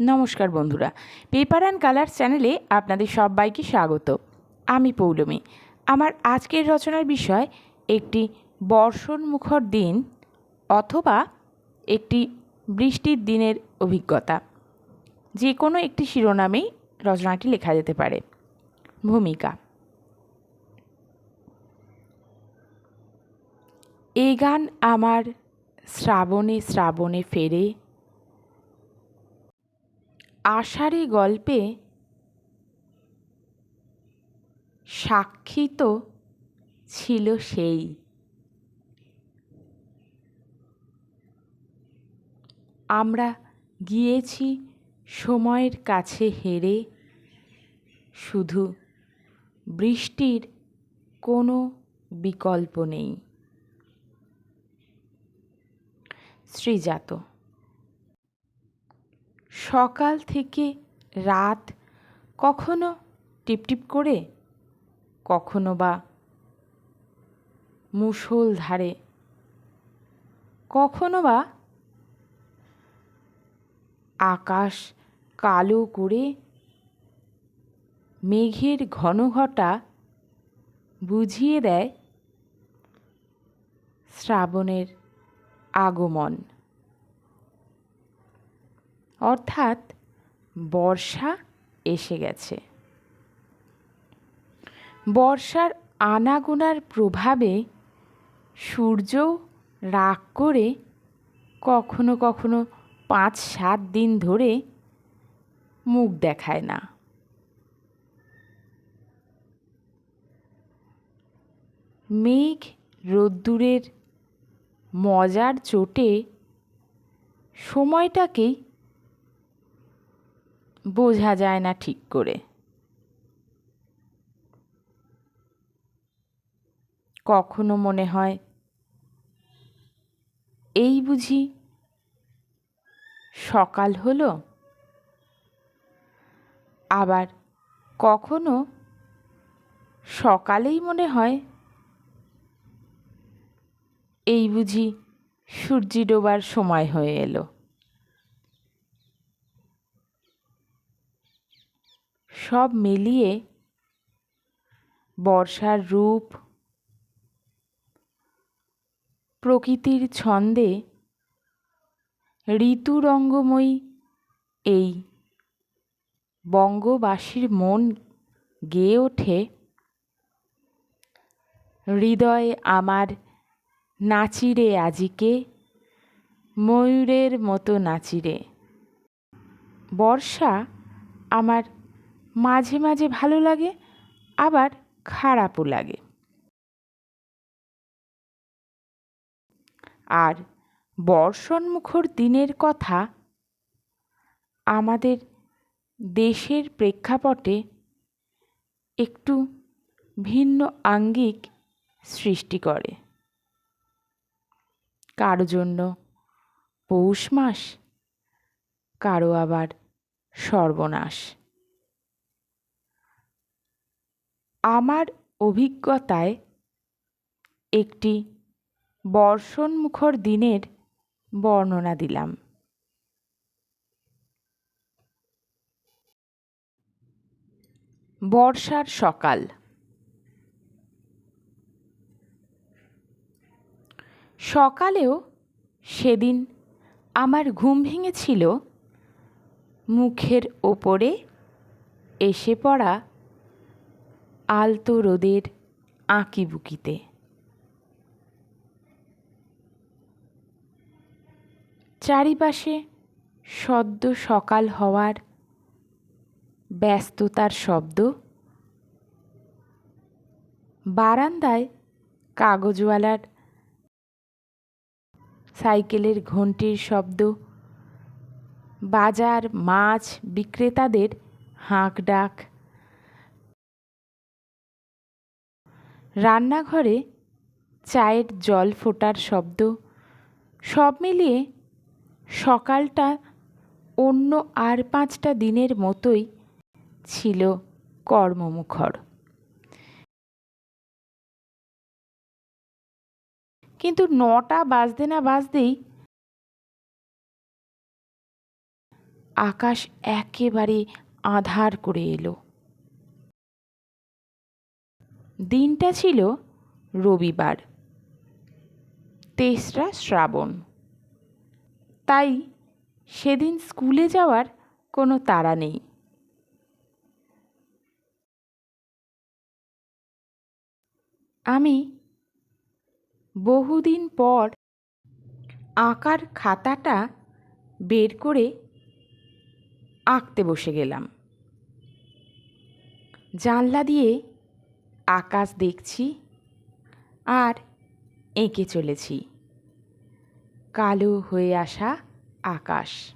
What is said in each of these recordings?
নমস্কার বন্ধুরা, paper and colour চ্যানেলে আপনাদের সবাইকে স্বাগত। আমি পৌলমী। আমার আজকের রচনার বিষয়, একটি বর্ষণমুখর দিন অথবা একটি বৃষ্টির দিনের অভিজ্ঞতা। যে কোনো একটি শিরোনামেই রচনাটি লেখা যেতে পারে। ভূমিকা। এই গান আমার শ্রাবণে শ্রাবণে ফেরে আষাঢ়ে গল্পে সাক্ষী তো ছিল সেই। আমরা গিয়েছি সময়ের কাছে হেরে, শুধু বৃষ্টির কোনো বিকল্প নেই। শ্রীজাত। সকাল থেকে রাত কখনো টিপটিপ করে, কখনো বা মুষলধারে কখনো বা আকাশ কালো করে মেঘের ঘন ঘটা বুঝিয়ে দেয় শ্রাবণের আগমন। অর্থাৎ বর্ষা এসে গেছে। বর্ষার আনাগোনার প্রভাবে সূর্য রাগ করে কখনো কখনো পাঁচ, সাত দিন ধরে মুখ দেখায় না। মেঘ রোদ্দুরের মজার চোটে সময়টাকেই বোঝা যায় না ঠিক করে। কখনো মনে হয়, এই বুঝি সকাল হলো? আবার, কখনো সকালেই মনে হয়, এই বুঝি সূর্যি ডোবার সময় হয়ে এলো? সব মিলিয়ে বর্ষার রূপ, প্রকৃতির ছন্দে ঋতুরঙ্গময়ী এই বঙ্গবাসীর মন গেয়ে ওঠে, হৃদয়ে আমার নাচিরে আজিকে, ময়ূরের মতো নাচিরে। বর্ষা আমার মাঝে মাঝে ভালো লাগে, আবার খারাপও লাগে। আর বর্ষণমুখর দিনের কথা আমাদের দেশের প্রেক্ষাপটে একটু ভিন্ন আঙ্গিক সৃষ্টি করে। কারও জন্য পৌষ মাস, কারও আবার সর্বনাশ। আমার অভিজ্ঞতায় একটি বর্ষণমুখর দিনের বর্ণনা দিলাম। বর্ষার সকাল। সকালেও সেদিন আমার ঘুম ভেঙেছিল, মুখের ওপরে এসে পড়া আলতো রোদের আঁকিবুকিতে চারিপাশে সদ্য সকাল হওয়ার ব্যস্ততার শব্দ। বারান্দায় কাগজওয়ালার সাইকেলের ঘন্টির শব্দ। বাজার, মাছ বিক্রেতাদের হাঁক ডাক। রান্নাঘরে চায়ের জল ফোটার শব্দ। সব মিলিয়ে সকালটা অন্য আর পাঁচটা দিনের মতোই ছিল কর্মমুখর। কিন্তু নটা বাজতে না বাজতেই আকাশ একেবারে আধার করে এলো। দিনটা ছিল রবিবার। তেসরা শ্রাবণ। তাই সেদিন স্কুলে যাওয়ার কোনো তাড়া নেই। আমি বহুদিন পর আঁকার খাতাটা বের করে আঁকতে বসে গেলাম। জানলা দিয়ে আকাশ দেখছি আর এঁকে চলেছি। কালো হয়ে আসা আকাশ।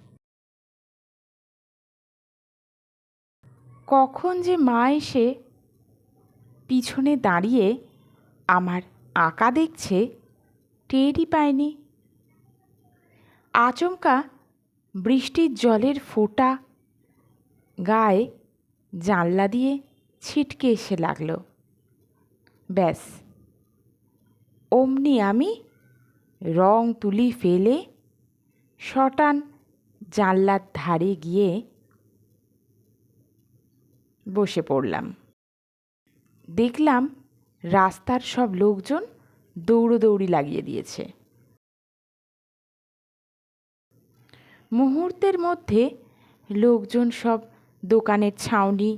কখন যে মা এসে পিছনে দাঁড়িয়ে আমার আঁকা দেখছে, টেরই পায়নি। আচমকা বৃষ্টির জলের ফোঁটা গায়ে জানলা দিয়ে ছিটকে এসে লাগল। ব্যাস। অমনি আমি রং তুলি ফেলে শটান জানলার ধারে গিয়ে বসে পড়লাম। দেখলাম রাস্তার সব লোকজন দৌড়োদৌড়ি লাগিয়ে দিয়েছে। মুহূর্তের মধ্যে লোকজন সব দোকানের ছাউনি,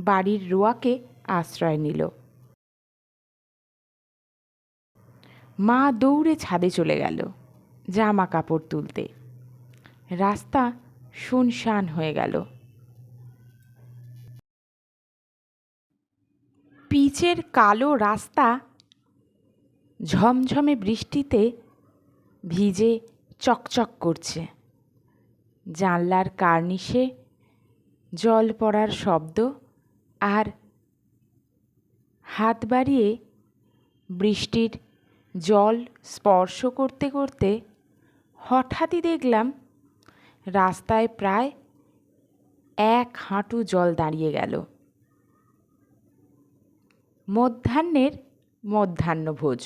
বাড়ির রোয়াকে আশ্রয় নিল। মা দৌড়ে ছাদে চলে গেল জামা কাপড় তুলতে। রাস্তা শুনশান হয়ে গেল। পিচের কালো রাস্তা ঝমঝমে বৃষ্টিতে ভিজে চকচক করছে। জানলার কার্নিশে জল পড়ার শব্দ আর হাত বাড়িয়ে বৃষ্টির জল স্পর্শ করতে করতে হঠাৎই দেখলাম রাস্তায় প্রায় এক হাঁটু জল দাঁড়িয়ে গেল। মধ্যাহ্নের মধ্যাহ্নভোজ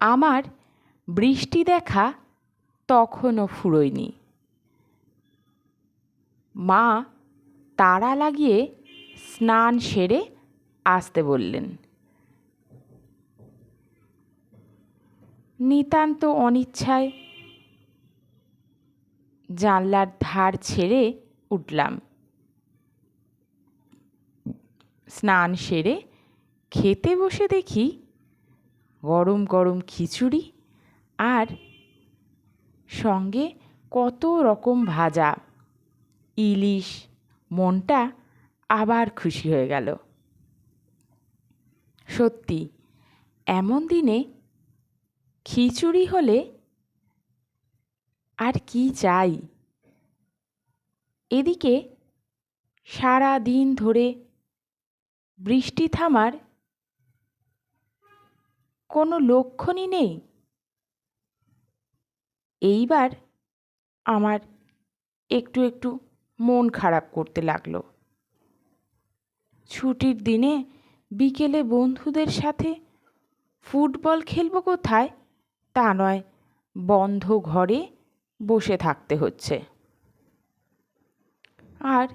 আমার বৃষ্টি দেখা তখনও ফুরোয়নি। মা তাড়া লাগিয়ে স্নান সেরে আসতে বললেন। নিতান্ত অনিচ্ছায় জানলার ধার ছেড়ে উঠলাম। স্নান সেরে খেতে বসে দেখি গরম গরম খিচুড়ি আর সঙ্গে কত রকম ভাজা। ইলিশ মনটা আবার খুশি হয়ে গেল। সত্যি, এমন দিনে খিচুড়ি হলে আর কি চাই? এদিকে সারা দিন ধরে বৃষ্টি থামার কোনো লক্ষণই নেই। এইবার আমার একটু একটু মন খারাপ করতে লাগল। ছুটির দিনে বিকেলে বন্ধুদের সাথে ফুটবল খেলব কোথায়? তা নয়, বন্ধ ঘরে বসে থাকতে হচ্ছে। আর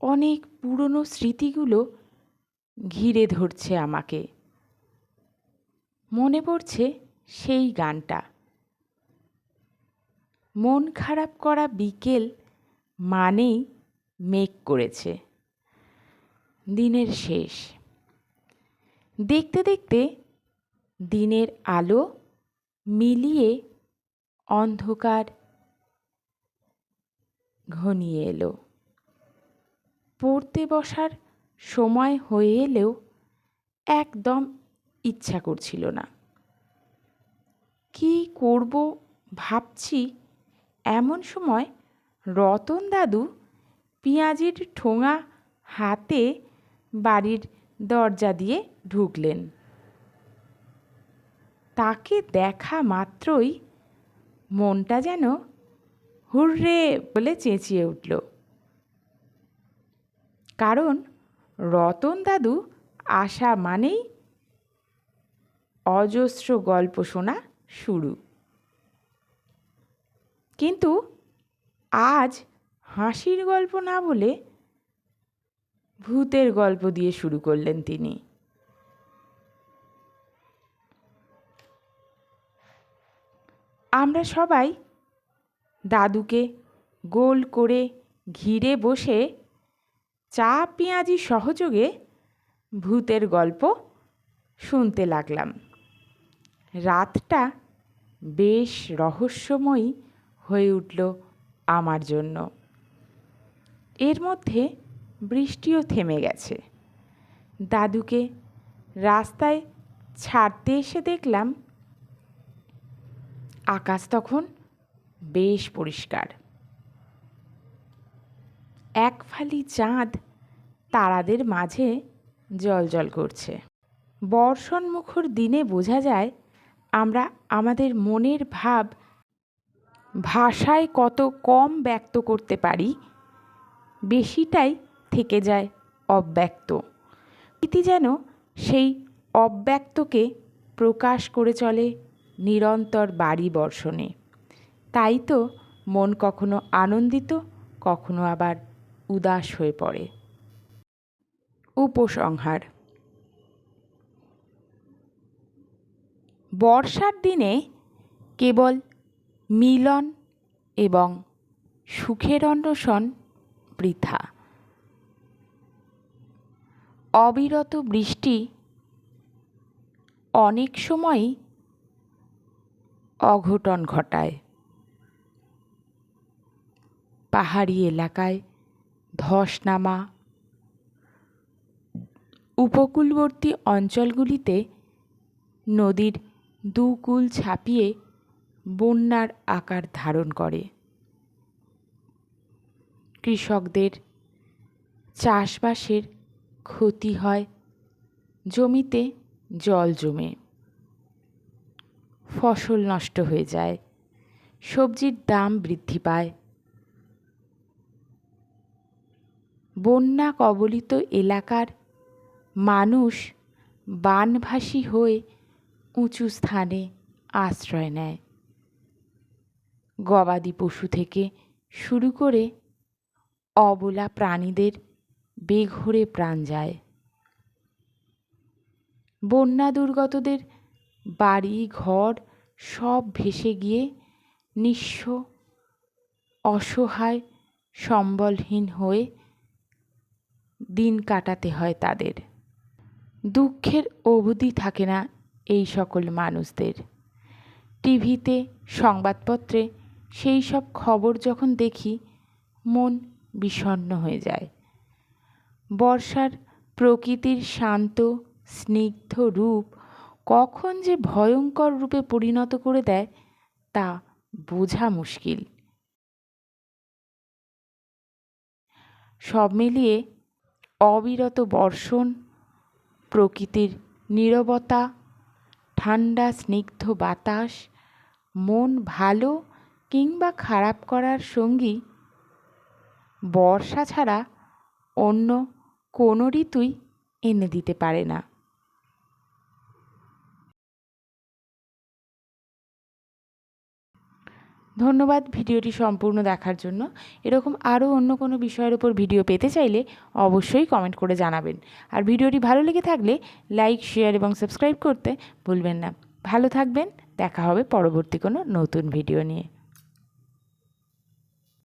অনেক পুরনো স্মৃতিগুলো ঘিরে ধরছে আমাকে। মনে পড়ছে সেই গানটা। মন খারাপ করা বিকেল মানেই মেঘ করেছে। দিনের শেষ। দেখতে দেখতে দিনের আলো মিলিয়ে অন্ধকার ঘনিয়ে এলো। পড়তে বসার সময় হয়ে এলেও একদম ইচ্ছা করছিল না। কী করব ভাবছি এমন সময় রতন দাদু পেঁয়াজির ঠোঙা হাতে বাড়ির দরজা দিয়ে ঢুকলেন। তাকে দেখা মাত্রই মনটা যেন হুররে বলে চেঁচিয়ে উঠল। কারণ রতন দাদু আসা মানেই অজস্র গল্প শোনা শুরু। কিন্তু আজ হাসির গল্প না বলে ভূতের গল্প দিয়ে শুরু করলেন তিনি। আমরা সবাই দাদুকে গোল করে ঘিরে বসে চা পেঁয়াজি সহযোগে ভূতের গল্প শুনতে লাগলাম। রাতটা বেশ রহস্যময়ী হয়ে উঠল আমার জন্য। এর মধ্যে বৃষ্টিও থেমে গেছে। দাদুকে রাস্তায় ছাড়তে এসে দেখলাম, আকাশ তখন বেশ পরিষ্কার। এক ফালি চাঁদ তারাদের মাঝে জলজল করছে। বর্ষণ মুখর দিনে বোঝা যায়, আমরা আমাদের মনের ভাব ভাষায় কত কম ব্যক্ত করতে পারি, বেশিটাই থেকে যায় অব্যক্ত। ইতি যেন সেই অব্যক্তকে প্রকাশ করে চলে নিরন্তর বাড়ি বর্ষণে। তাই তো মন কখনো আনন্দিত, কখনো আবার উদাস হয়ে পড়ে। উপসংহার। বর্ষার দিনে কেবল মিলন এবং সুখের অন্বেষণ বৃথা। অবিরত বৃষ্টি অনেক সময়ই অঘটন ঘটায়। পাহাড়ি এলাকায় ধস নামা উপকূলবর্তী অঞ্চলগুলিতে নদীর দুকুল ছাপিয়ে বন্যার আকার ধারণ করে। কৃষকদের চাষবাসের ক্ষতি হয়, জমিতে জল জমে, ফসল নষ্ট হয়ে যায়, সবজির দাম বৃদ্ধি পায়। বন্যা কবলিত এলাকার মানুষ বানভাসী হয়ে উঁচু স্থানে আশ্রয় নেয়। গবাদি পশু থেকে শুরু করে অবলা প্রাণীদের বেঘরে প্রাণ যায়। বন্যা দুর্গতদের বাড়ি, ঘর সব ভেসে গিয়ে নিঃস্ব, অসহায়, সম্বলহীন হয়ে দিন কাটাতে হয় তাদের। দুঃখের অবধি থাকে না এই সকল মানুষদের। টিভিতে, সংবাদপত্রে সেই সব খবর যখন দেখি, মন বিষণ্ণ হয়ে যায়। বর্ষার প্রকৃতির শান্ত, স্নিগ্ধ রূপ কখন যে ভয়ঙ্কর রূপে পরিণত করে দেয়, তা বোঝা মুশকিল। সব মিলিয়ে অবিরত বর্ষণ, প্রকৃতির নীরবতা, ঠান্ডা, স্নিগ্ধ বাতাস, মন ভালো কিংবা খারাপ করার সঙ্গী বর্ষা ছাড়া অন্য কোনো ঋতুই এনে দিতে পারে না। ধন্যবাদ ভিডিওটি সম্পূর্ণ দেখার জন্য। এরকম আরও অন্য কোনো বিষয়ের উপর ভিডিও পেতে চাইলে অবশ্যই কমেন্ট করে জানাবেন। আর ভিডিওটি ভালো লেগে থাকলে লাইক, শেয়ার এবং সাবস্ক্রাইব করতে ভুলবেন না। ভালো থাকবেন, দেখা হবে পরবর্তী কোনো নতুন ভিডিও নিয়ে।